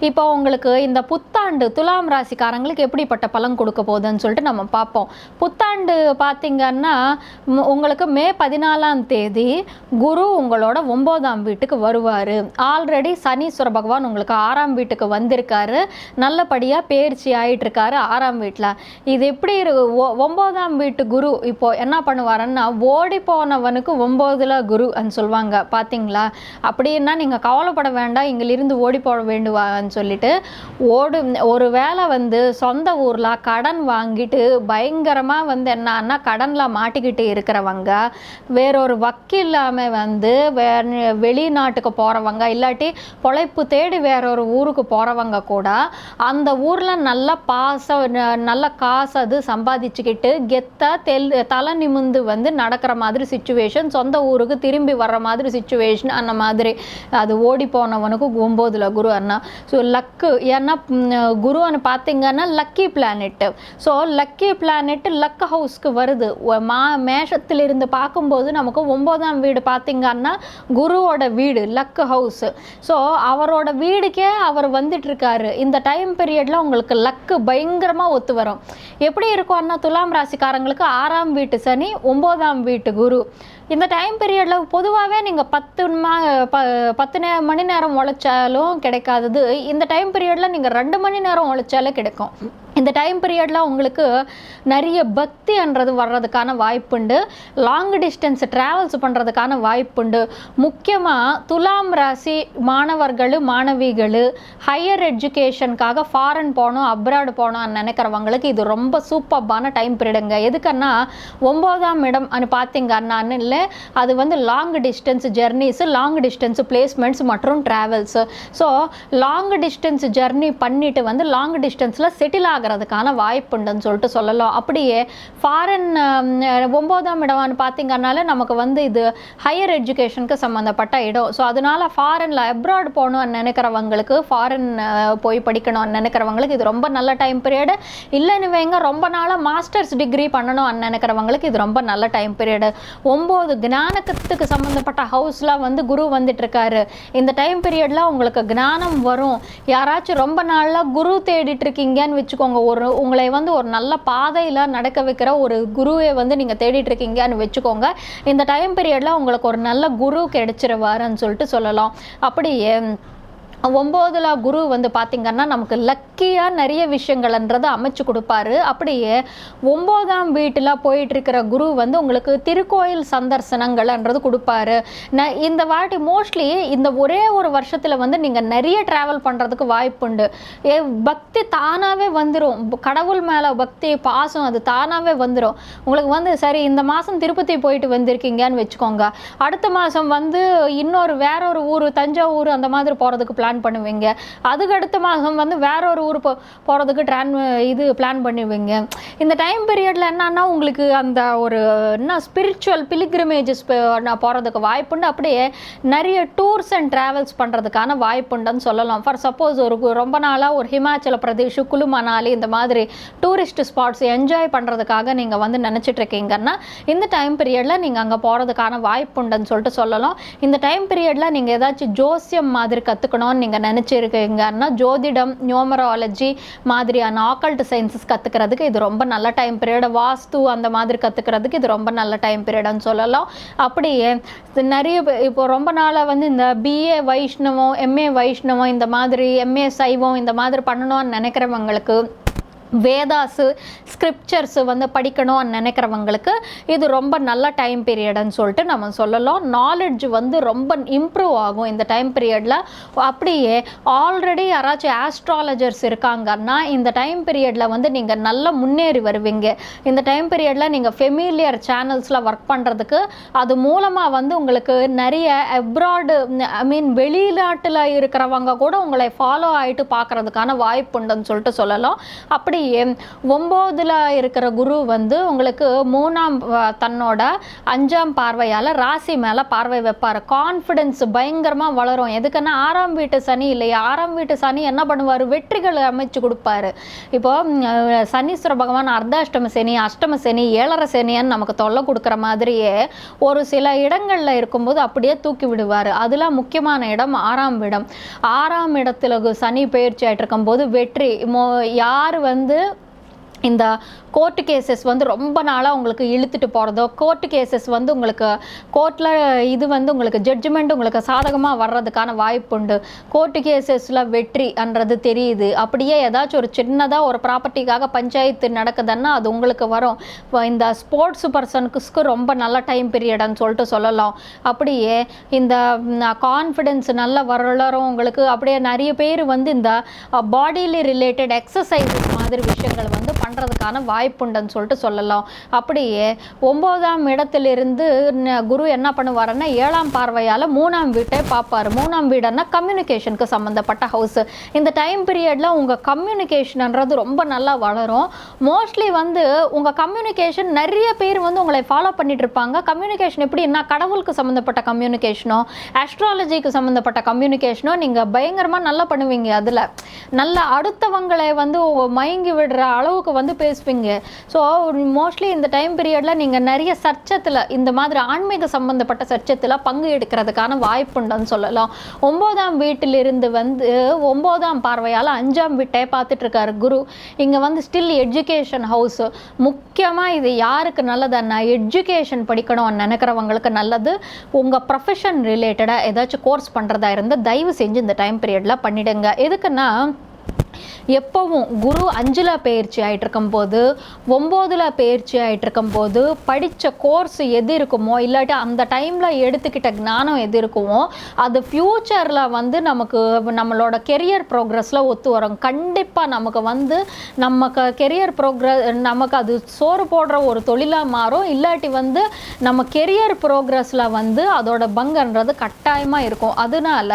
இப்போ உங்களுக்கு இந்த புத்தாண்டு துலாம் ராசிக்காரங்களுக்கு எப்படிப்பட்ட பலன் கொடுக்க போகுதுன்னு சொல்லிட்டு நம்ம பார்ப்போம். புத்தாண்டு பார்த்தீங்கன்னா உங்களுக்கு மே பதினாலாம் தேதி குரு உங்களோட ஒம்போதாம் வீட்டுக்கு வருவார். ஆல்ரெடி சனீஸ்வர பகவான் உங்களுக்கு ஆறாம் வீட்டுக்கு வந்திருக்காரு. நல்லபடியாக பேர்ச்சி ஆகிட்டுருக்காரு ஆறாம் வீட்டில் இது எப்படி ஒ- ஒம்போதாம் வீட்டு குரு இப்போ என்ன பண்ணுவாருன்னா ஓடி போனவனுக்கு ஒம்போதுல குரு சொல்லுவாங்க பார்த்தீங்களா அப்படின்னா நீங்கள் கவலைப்பட வேண்டாம். இங்கிலிருந்து ஓடி போக வேண்டுவான்னு சொல்லிட்டு ஓடு ஒரு வேளை வந்து சொந்த ஊரில் கடன் வாங்கிட்டு பயங்கரமாக வந்து என்னன்னா கடனில் மாட்டிக்கிட்டு இருக்கிறவங்க வேறொரு வக்கில்லாமல் வந்து வே வெளிநாட்டுக்கு போகிறவங்க இல்லாட்டி பொழைப்பு தேடி வேறொரு ஊருக்கு போகிறவங்க கூட அந்த ஊரில் நல்ல பாச நல்ல காசு அது சம்பாதிச்சுக்கிட்டு கெத்தாக தெல் தலை நிமிந்து வந்து நடக்கிற மாதிரி சுச்சுவேஷன் சொந்த ஊருக்கு திரும்பி வர்ற மாதிரி சுச்சுவேஷன் அந்த மாதிரி. அது ஓடி போனவனுக்கு ஒம்போதுல குரு அண்ணா. ஸோ ஸோ லக்கு ஏன்னா குருன்னு பார்த்தீங்கன்னா lucky planet so lucky planet luck ஹவுஸ்க்கு வருது. மா மேஷத்திலிருந்து பார்க்கும்போது நமக்கு ஒம்போதாம் வீடு பார்த்தீங்கன்னா குருவோட வீடு லக் ஹவுஸ் ஸோ அவரோட வீடுக்கே அவர் வந்துட்டு இருக்காரு இந்த டைம் பீரியட்ல உங்களுக்கு லக்கு பயங்கரமாக ஒத்து வரும். எப்படி இருக்கும்னா துலாம் ராசிக்காரங்களுக்கு ஆறாம் வீட்டு சனி ஒம்போதாம் வீட்டு குரு. இந்த டைம் பீரியடில் பொதுவாகவே நீங்கள் பத்து மா ப பத்து நே மணி நேரம் உழைச்சாலும் கிடைக்காதது. இந்த டைம் பீரியடில் நீங்கள் ரெண்டு மணி நேரம் உழைச்சாலே கிடைக்கும். இந்த டைம் பீரியடில் உங்களுக்கு நிறைய பக்தின்றது வர்றதுக்கான வாய்ப்புண்டு. லாங் டிஸ்டன்ஸ் ட்ராவல்ஸ் பண்ணுறதுக்கான வாய்ப்புண்டு. முக்கியமாக துலாம் ராசி மாணவர்கள் மாணவிகள் ஹையர் எஜுகேஷனுக்காக ஃபாரின் போகணும் அப்ராடு போகணும்னு நினைக்கிறவங்களுக்கு இது ரொம்ப சூப்பர்பான டைம் பீரியடுங்க எதுக்குன்னா ஒம்போதாம் இடம் அனு பார்த்தீங்கன்னான்னு இல்லை அது வந்து long distance journeys long distance placements மற்றும் travels so long distance journey பண்ணிட்டு வந்து லாங் டிஸ்டன்ஸில் செட்டில் ஆகிறதுக்கான வாய்ப்புண்டுன்னு சொல்லிட்டு சொல்லலாம். அப்படியே ஃபாரின் ஒம்போதாம் இடம்னு பார்த்திங்கனால நமக்கு வந்து இது ஹையர் எஜுகேஷனுக்கு சம்மந்தப்பட்ட இடம். ஸோ அதனால் ஃபாரினில் அப்ராட் போகணும்னு நினைக்கிறவங்களுக்கு ஃபாரின் போய் படிக்கணும்னு நினைக்கிறவங்களுக்கு இது ரொம்ப நல்ல டைம் பீரியடு இல்லைன்னு வைங்க ரொம்ப நாளாக மாஸ்டர்ஸ் டிகிரி பண்ணணும்னு நினைக்கிறவங்களுக்கு இது ரொம்ப நல்ல டைம் பீரியடு ஒம்பது ஞானக்கத்துக்கு சம்மந்தப்பட்ட ஹவுஸ்லாம் வந்து குரு வந்துட்டுருக்காரு. இந்த டைம் பீரியடில் உங்களுக்கு ஞானம் வரும். யாராச்சும் ரொம்ப நாளாக குரு தேடிட்டு இருக்கீங்கன்னு வச்சுக்கோங்க ஒரு உங்களை வந்து ஒரு நல்ல பாதையில் நடக்க வைக்கிற ஒரு குருவை வந்து நீங்கள் தேடிட்டு இருக்கீங்கன்னு வச்சுக்கோங்க. இந்த டைம் பீரியடில் உங்களுக்கு ஒரு நல்ல குரு கிடைச்சிருவாருன்னு சொல்லிட்டு சொல்லலாம். அப்படியே ஒம்போதுல குரு வந்து பார்த்திங்கன்னா நமக்கு லக்கியாக நிறைய விஷயங்கள்ன்றதை அமைச்சு கொடுப்பாரு. அப்படியே ஒம்போதாம் வீட்டில் போயிட்டுருக்கிற குரு வந்து உங்களுக்கு திருக்கோயில் சந்தர்சனங்கள்ன்றது கொடுப்பாரு. ந இந்த வாட்டி மோஸ்ட்லி இந்த ஒரே ஒரு வருஷத்தில் வந்து நீங்கள் நிறைய ட்ராவல் பண்ணுறதுக்கு வாய்ப்புண்டு. ஏ பக்தி தானாகவே வந்துடும் கடவுள் மேலே பக்தி பாசம் அது தானாகவே வந்துடும் உங்களுக்கு வந்து சரி இந்த மாதம் திருப்பதி போயிட்டு வந்திருக்கீங்கன்னு வச்சுக்கோங்க. அடுத்த மாதம் வந்து இன்னொரு வேற ஒரு ஊர் தஞ்சாவூர் அந்த மாதிரி போகிறதுக்கு பிளான் பண்ணுவீங்க. அதுக்கு அடுத்த மாதம் வந்து வேற ஒரு ஊர் போ போகிறதுக்கு ட்ரான் இது பிளான் பண்ணுவீங்க. இந்த டைம் பீரியடில் என்னன்னா உங்களுக்கு அந்த ஒரு என்ன ஸ்பிரிச்சுவல் பிலிகிரிமேஜஸ் போகிறதுக்கு வாய்ப்புண்டு. அப்படியே நிறைய டூர்ஸ் அண்ட் ட்ராவல்ஸ் பண்ணுறதுக்கான வாய்ப்புண்டுன்னு சொல்லலாம். ஃபார் சப்போஸ் ஒரு ரொம்ப நாளாக ஒரு ஹிமாச்சல பிரதேஷ் குழு மணாலி இந்த மாதிரி டூரிஸ்ட் ஸ்பாட்ஸ் என்ஜாய் பண்ணுறதுக்காக நீங்கள் வந்து நினச்சிட்டு இருக்கீங்கன்னா இந்த டைம் பீரியடில் நீங்கள் அங்கே போகிறதுக்கான வாய்ப்புண்டுன்னு சொல்லிட்டு சொல்லலாம். இந்த டைம் பீரியடில் நீங்கள் ஏதாச்சும் ஜோசியம் மாதிரி கற்றுக்கணும் கற்றுக்கணும்னு நீங்கள் நினச்சிருக்கீங்கன்னா ஜோதிடம் நியோமராலஜி மாதிரியான ஆக்கல்ட் சயின்சஸ் கற்றுக்கிறதுக்கு இது ரொம்ப நல்ல டைம் பீரியட் வாஸ்து அந்த மாதிரி கற்றுக்கிறதுக்கு இது ரொம்ப நல்ல டைம் பீரியட்னு சொல்லலாம். அப்படியே நிறைய இப்போ ரொம்ப நாளாக வந்து இந்த பிஏ வைஷ்ணவம் எம்ஏ வைஷ்ணவம் இந்த மாதிரி எம்ஏ சைவம் இந்த மாதிரி பண்ணணும்னு நினைக்கிறவங்களுக்கு வேதாஸு ஸ்கிரிப்சர்ஸு வந்து படிக்கணும்னு நினைக்கிறவங்களுக்கு இது ரொம்ப நல்ல டைம் பீரியடுன்னு சொல்லிட்டு நம்ம சொல்லலாம். நாலெட்ஜ் வந்து ரொம்ப இம்ப்ரூவ் ஆகும் இந்த டைம் பீரியடில் அப்படியே ஆல்ரெடி யாராச்சும் ஆஸ்ட்ராலஜர்ஸ் இருக்காங்கன்னா இந்த டைம் பீரியடில் வந்து நீங்கள் நல்லா முன்னேறி வருவீங்க. இந்த டைம் பீரியடில் நீங்கள் ஃபெமிலியர் சேனல்ஸில் ஒர்க் பண்ணுறதுக்கு அது மூலமாக வந்து உங்களுக்கு நிறைய அப்ராடு ஐ மீன் வெளிநாட்டில் இருக்கிறவங்க கூட உங்களை ஃபாலோ ஆகிட்டு பார்க்கறதுக்கான வாய்ப்புண்டுன்னு சொல்லிட்டு சொல்லலாம். அப்படி அப்படியே ஒம்போதில் இருக்கிற குரு வந்து உங்களுக்கு மூணாம் தன்னோட அஞ்சாம் பார்வையால் ராசி மேலே பார்வை வைப்பார். கான்ஃபிடென்ஸ் பயங்கரமாக வளரும். எதுக்குன்னா ஆறாம் வீட்டு சனி இல்லையா? ஆறாம் வீட்டு சனி என்ன பண்ணுவார்? வெற்றிகள் அமைச்சு கொடுப்பாரு. இப்போ சனீஸ்வர பகவான் அர்த்தாஷ்டம சனி அஷ்டம சனி ஏழரை சனின்னு நமக்கு தொல்லை கொடுக்குற மாதிரியே ஒரு சில இடங்களில் இருக்கும்போது அப்படியே தூக்கி விடுவார். அதில் முக்கியமான இடம் ஆறாம் இடம். ஆறாம் இடத்துல சனி பயிற்சி ஆகிட்டு இருக்கும்போது வெற்றி. மோ யார் வந்து yaşandığı இந்த கோர்ட்டு கேசஸ் வந்து ரொம்ப நாளாக உங்களுக்கு இழுத்துட்டு போகிறதோ கோர்ட்டு கேசஸ் வந்து உங்களுக்கு கோர்ட்டில் இது வந்து உங்களுக்கு ஜட்ஜ்மெண்ட் உங்களுக்கு சாதகமாக வர்றதுக்கான வாய்ப்புண்டு கோர்ட்டு கேசஸில் வெற்றின்றது தெரியுது. அப்படியே ஏதாச்சும் ஒரு சின்னதாக ஒரு ப்ராப்பர்ட்டிக்காக பஞ்சாயத்து நடக்குதுன்னா அது உங்களுக்கு வரும். இந்த ஸ்போர்ட்ஸ் பர்சனுக்கு ரொம்ப நல்ல டைம் பீரியட்னு சொல்லிட்டு சொல்லலாம். அப்படியே இந்த கான்ஃபிடென்ஸ் நல்ல வரலாறும் உங்களுக்கு அப்படியே நிறைய பேர் வந்து இந்த பாடியில் ரிலேட்டட் எக்ஸசைசஸ் மாதிரி விஷயங்கள் வந்து பண்ணுறதுக்கான வாய்ப்புண்டுன்னு சொல்லிட்டு சொல்லலாம். அப்படியே ஒம்போதாம் இடத்திலிருந்து குரு என்ன பண்ணுவாருன்னா ஏழாம் பார்வையால் மூணாம் வீட்டை பார்ப்பாரு. மூணாம் வீடுன்னா கம்யூனிகேஷனுக்கு சம்மந்தப்பட்ட ஹவுஸ் இந்த டைம் பீரியடில் உங்கள் கம்யூனிகேஷன்ன்றது ரொம்ப நல்லா வளரும். மோஸ்ட்லி வந்து உங்கள் கம்யூனிகேஷன் நிறைய பேர் வந்து உங்களை ஃபாலோ பண்ணிட்டு இருப்பாங்க. கம்யூனிகேஷன் எப்படின்னா கடவுளுக்கு சம்மந்தப்பட்ட கம்யூனிகேஷனோ ஆஸ்ட்ராலஜிக்கு சம்மந்தப்பட்ட கம்யூனிகேஷனோ நீங்கள் பயங்கரமாக நல்லா பண்ணுவீங்க. அதில் நல்ல அடுத்தவங்களை வந்து மயங்கி விடுற அளவுக்கு வந்து பேசுவீங்க. ஸோ மோஸ்ட்லி இந்த டைம் பீரியடில் நீங்கள் நிறைய சர்ச்சத்தில் இந்த மாதிரி ஆன்மீக சம்பந்தப்பட்ட சர்ச்சத்தில் பங்கு எடுக்கிறதுக்கான வாய்ப்புண்டுன்னு சொல்லலாம். ஒம்போதாம் வீட்டிலிருந்து வந்து ஒம்போதாம் பார்வையால் அஞ்சாம் வீட்டை பார்த்துட்ருக்காரு குரு. இங்கே வந்து ஸ்டில் எஜுகேஷன் ஹவுஸ் முக்கியமாக இது யாருக்கு நல்லதுன்னா எஜுகேஷன் படிக்கணும்னு நினைக்கிறவங்களுக்கு நல்லது. உங்கள் ப்ரொஃபஷன் ரிலேட்டடாக ஏதாச்சும் கோர்ஸ் பண்ணுறதா இருந்தால் தயவு செஞ்சு இந்த டைம் பீரியடில் பண்ணிடுங்க. எதுக்குன்னா எப்போவும் குரு அஞ்சில் பயிற்சி ஆகிட்டு இருக்கும்போது ஒம்போதில் பயிற்சி ஆகிட்டு இருக்கும்போது படித்த கோர்ஸ் எது இருக்குமோ இல்லாட்டி அந்த டைமில் எடுத்துக்கிட்ட ஞானம் எது இருக்குமோ அது ஃப்யூச்சரில் வந்து நமக்கு நம்மளோட கெரியர் ப்ரோக்ரஸில் ஒத்து வரும். கண்டிப்பாக நமக்கு வந்து நமக்கு கெரியர் ப்ரோக்ரஸ் நமக்கு அது சோறு போடுற ஒரு தொழிலாக மாறும். இல்லாட்டி வந்து நம்ம கெரியர் ப்ரோக்ரஸில் வந்து அதோட பங்குன்றது கட்டாயமாக இருக்கும். அதனால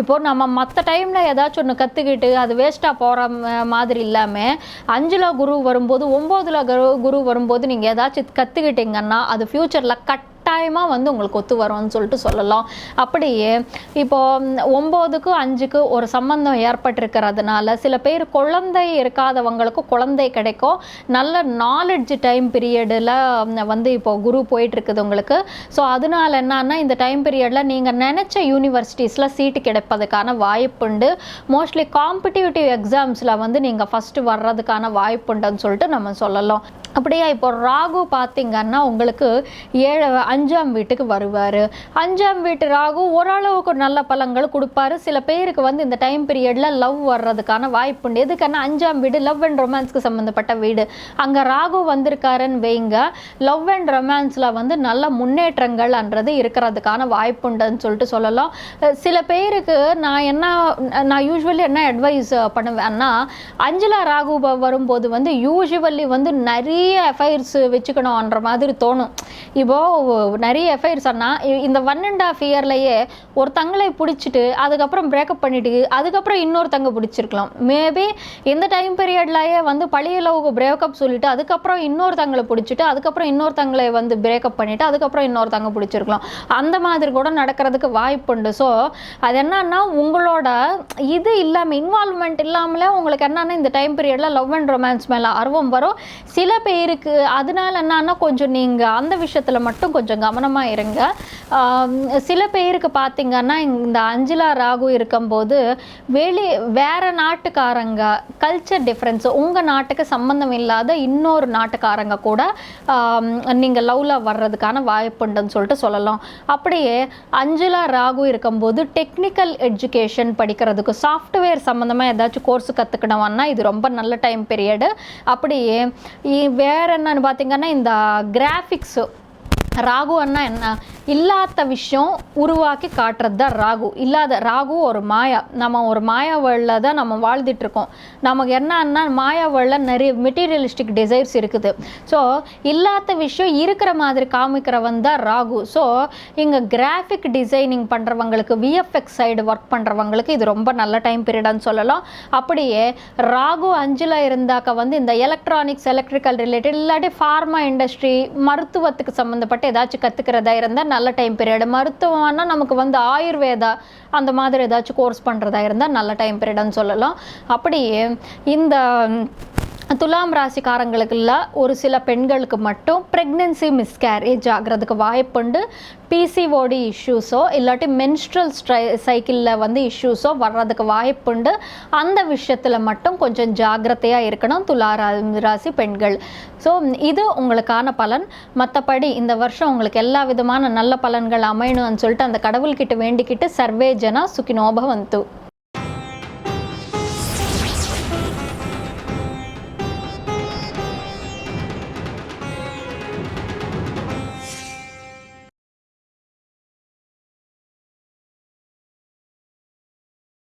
இப்போ நம்ம மற்ற டைமில் ஏதாச்சும் ஒன்று கற்றுக்கிட்டு அது வேஸ்ட்டாக போகிற மாதிரி இல்லாமல் அஞ்சில் குரு வரும்போது ஒம்போதில் குரு குரு வரும்போது நீங்கள் ஏதாச்சும் கற்றுக்கிட்டீங்கன்னா அது ஃப்யூச்சரில் கட் கட்டாயமாக வந்து உங்களுக்கு ஒத்து வரும்னு சொல்லிட்டு சொல்லலாம். அப்படியே இப்போது ம், ஒம்போதுக்கு அஞ்சுக்கு ஒரு சம்பந்தம் ஏற்பட்டிருக்கிறதுனால சில பேர் குழந்தை இருக்காதவங்களுக்கு குழந்தை கிடைக்கும். நல்ல நாலெட்ஜ் டைம் பீரியடில் வந்து இப்போ குரு போயிட்டுருக்குது உங்களுக்கு. ஸோ அதனால என்னன்னா இந்த டைம் பீரியடில் நீங்கள் நினச்ச யூனிவர்சிட்டிஸில் சீட்டு கிடைப்பதுக்கான வாய்ப்புண்டு. மோஸ்ட்லி காம்படிட்டிவ் எக்ஸாம்ஸில் வந்து நீங்கள் ஃபஸ்ட்டு வர்றதுக்கான வாய்ப்புண்டுன்னு சொல்லிட்டு நம்ம சொல்லலாம். அப்படியே இப்போ ராகு பார்த்தீங்கன்னா உங்களுக்கு ஏழு அஞ்சாம் வீட்டுக்கு வருவார். அஞ்சாம் வீட்டு ராகு ஓரளவுக்கு நல்ல பலன்கள் கொடுப்பாரு. சில பேருக்கு வந்து இந்த டைம் பீரியடில் லவ் வர்றதுக்கான வாய்ப்பு உண்டு. எதுக்கான அஞ்சாம் வீடு லவ் அண்ட் ரொமான்ஸ்க்கு சம்மந்தப்பட்ட வீடு. அங்கே ராகு வந்திருக்காருன்னு வைங்க. லவ் அண்ட் ரொமான்ஸில் வந்து நல்ல முன்னேற்றங்கள்ன்றது இருக்கிறதுக்கான வாய்ப்புண்டுன்னு சொல்லிட்டு சொல்லலாம். சில பேருக்கு நான் என்ன நான் யூஸ்வலி என்ன அட்வைஸ் பண்ணுவேன்னா அஞ்சலா ராகு வரும்போது வந்து யூஸ்வலி வந்து நிறைய எஃபைர்ஸ் வச்சுக்கணுன்ற மாதிரி தோணும். இப்போது நிறைய எஃப்ஐஆர் ஆனால் இந்த ஒன் அண்ட் ஆஃப் இயர்லையே ஒருத்தங்களை பிடிச்சிட்டு அதுக்கப்புறம் பிரேக்கப் பண்ணிட்டு அதுக்கப்புறம் இன்னொருத்தங்க பிடிச்சிருக்கலாம். மேபி இந்த டைம் பீரியட்லயே வந்து பழைய லவ் பிரேக்கப் சொல்லிட்டு அதுக்கப்புறம் இன்னொருத்தங்களை பிடிச்சிட்டு அதுக்கப்புறம் இன்னொருத்தங்களை வந்து பிரேக்கப் பண்ணிவிட்டு அதுக்கப்புறம் இன்னொருத்தங்க பிடிச்சிருக்கலாம். அந்த மாதிரி கூட நடக்கிறதுக்கு வாய்ப்புண்டு ஸோ அது என்னன்னா உங்களோட இது இல்லாமல் இன்வால்மெண்ட் இல்லாமலே உங்களுக்கு என்னன்னா இந்த டைம் பீரியடில் லவ் அண்ட் ரொமான்ஸ் மேலே ஆர்வம் வரும். சில பேருக்கு அதனால என்னன்னா கொஞ்சம் நீங்கள் அந்த விஷயத்தில் மட்டும் கொஞ்சம் கொஞ்சம் கவனமாக இருங்க. சில பேருக்கு பார்த்தீங்கன்னா இந்த அஞ்சிலா ராகு இருக்கும்போது வெளி வேறு நாட்டுக்காரங்க கல்ச்சர் டிஃப்ரென்ஸ் உங்கள் நாட்டுக்கு சம்மந்தம் இல்லாத இன்னொரு நாட்டுக்காரங்க கூட நீங்கள் லவ்ல வர்றதுக்கான வாய்ப்புண்டுன்னு சொல்லிட்டு சொல்லலாம். அப்படியே அஞ்சிலா ராகு இருக்கும்போது டெக்னிக்கல் எஜுகேஷன் படிக்கிறதுக்கு சாஃப்ட்வேர் சம்மந்தமாக ஏதாச்சும் கோர்ஸ் கற்றுக்கணும்னா இது ரொம்ப நல்ல டைம் பீரியடு அப்படியே வேற என்னன்னு பார்த்தீங்கன்னா இந்த கிராஃபிக்ஸு ராகு அண்ணா என்ன? இல்லாத விஷயம் உருவாக்கி காட்டுறது தான் ராகு. இல்லாத ராகு ஒரு மாயா. நம்ம ஒரு மாயா வேர்ல்டில் தான் நம்ம வாழ்ந்துட்டுருக்கோம் நமக்கு என்னன்னா மாயா வேர்ல்டில் நிறைய மெட்டீரியலிஸ்டிக் டிசைர்ஸ் இருக்குது. ஸோ இல்லாத விஷயம் இருக்கிற மாதிரி காமிக்கிறவன் தான் ராகு. ஸோ இங்கே கிராஃபிக் டிசைனிங் பண்ணுறவங்களுக்கு விஎஃப்எக்ஸ் சைடு ஒர்க் பண்ணுறவங்களுக்கு இது ரொம்ப நல்ல டைம் பீரியடான்னு சொல்லலாம். அப்படியே ராகு அஞ்சில் இருந்தாக்க வந்து இந்த எலக்ட்ரானிக்ஸ் எலக்ட்ரிக்கல் ரிலேட்டட் இல்லாட்டி ஃபார்மா இண்டஸ்ட்ரி மருத்துவத்துக்கு சம்மந்தப்பட்ட ஏதாச்சும் கற்றுக்கிறதா இருந்தால் நல்ல டைம் பீரியட் மருத்துவம்னா நமக்கு வந்து ஆயுர்வேதா அந்த மாதிரி ஏதாச்சும் கோர்ஸ் பண்ணுறதா இருந்தால் நல்ல டைம் பீரியட்னு சொல்லலாம். அப்படியே இந்த துலாம் ராசிக்காரங்களுக்குள்ள ஒரு சில பெண்களுக்கு மட்டும் ப்ரெக்னென்சி மிஸ்கேரேஜ் ஆகிறதுக்கு வாய்ப்புண்டு பிசிஓடி இஷ்யூஸோ இல்லாட்டி மென்ஸ்ட்ரல் ஸ்ட்ரை சைக்கிளில் வந்து இஷ்யூஸோ வர்றதுக்கு வாய்ப்புண்டு அந்த விஷயத்தில் மட்டும் கொஞ்சம் ஜாக்கிரதையாக இருக்கணும் துலா ராசி பெண்கள். ஸோ இது உங்களுக்கான பலன். மற்றபடி இந்த வருஷம் உங்களுக்கு எல்லா விதமான நல்ல பலன்கள் அமையணும்னு சொல்லிட்டு அந்த கடவுள்கிட்ட வேண்டிக்கிட்டு சர்வேஜனா சுகினோபவந்து